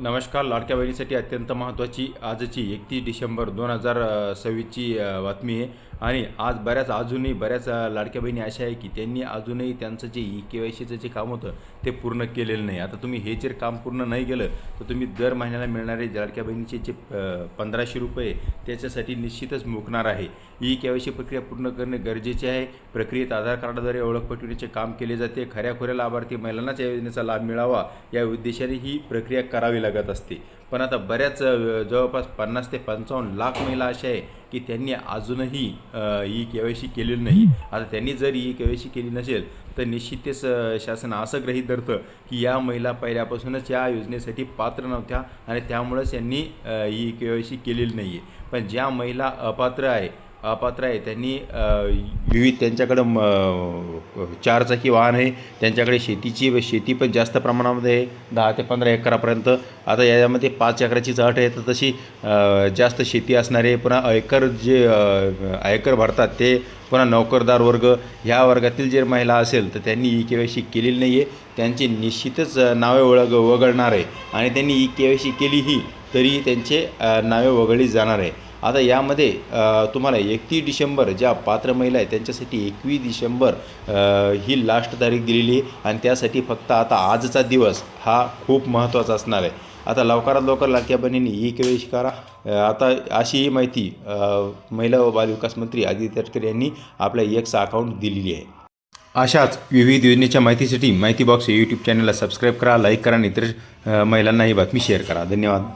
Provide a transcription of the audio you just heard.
नमस्कार लाडक्या बहिणीसाठी अत्यंत महत्त्वाची आजची एकतीस डिसेंबर दोन हजार सव्वीसची बातमी आहे. आणि आज बऱ्याच अजूनही बऱ्याच लाडक्या बहिणी अशा आहे की त्यांनी अजूनही त्यांचं जे ई के वाय सीचं जे काम होतं ते पूर्ण केलेलं नाही. आता तुम्ही हे जर काम पूर्ण नाही केलं तर तुम्ही दर महिन्याला मिळणारे लाडक्या बहिणीचे जे पंधराशे रुपये त्याच्यासाठी निश्चितच मुकणार आहे. ई के वाय सी प्रक्रिया पूर्ण करणे गरजेचे आहे. प्रक्रियेत आधार कार्डाद्वारे ओळख पटविण्याचे काम केले जाते. खऱ्याखुऱ्या लाभार्थी महिलांनाच या योजनेचा लाभ मिळावा या उद्देशाने ही प्रक्रिया करावी लागत असते. पण आता बऱ्याच जवळपास पन्नास ते पंचावन्न लाख महिला अशा आहे की त्यांनी अजूनही ई के वाय सी केलेली नाही. आता त्यांनी जर ई के वाय सी केली नसेल तर निश्चितच शासन असं गृहीत धरतं की या महिला पहिल्यापासूनच या योजनेसाठी पात्र नव्हत्या आणि त्यामुळंच यांनी ही के वाय सी केलेली नाही आहे पण ज्या महिला अपात्र आहे अपात्र आहे. त्यांनी विविध त्यांच्याकडं म चारचाकी वाहन आहे. त्यांच्याकडे शेतीची शेती पण जास्त प्रमाणामध्ये आहे. दहा ते पंधरा एकरापर्यंत. आता याच्यामध्ये पाच एकराचीच अट आहे. तर तशी जास्त शेती असणारे पुन्हा आयकर जे आयकर भरतात ते पुन्हा नोकरदार वर्ग ह्या वर्गातील जर महिला असेल तर त्यांनी ई के वाय सी केलेली नाही आहे त्यांची निश्चितच नावे वळग वगळणार आहे. आणि त्यांनी ई के वाय सी केलीही तरी त्यांचे नावे वगळली जाणार आहे. आता यामध्ये तुम्हाला एकतीस डिसेंबर ज्या पात्र महिला आहेत त्यांच्यासाठी एकवीस डिसेंबर ही लास्ट तारीख दिलेली आहे. आणि त्यासाठी फक्त आता आजचा दिवस हा खूप महत्त्वाचा असणार आहे. आता लवकरात लवकर लाडक्या बहिणींनी ई के करा. आता अशी ही माहिती महिला व बालविकास मंत्री आदित्य तटकरे यांनी आपल्या एक्स अकाउंट दिलेली आहे. अशाच विविध योजनेच्या माहितीसाठी माहिती बॉक्स यूट्यूब चॅनलला सबस्क्राईब करा लाईक करा आणि इतर महिलांना ही बातमी शेअर करा. धन्यवाद.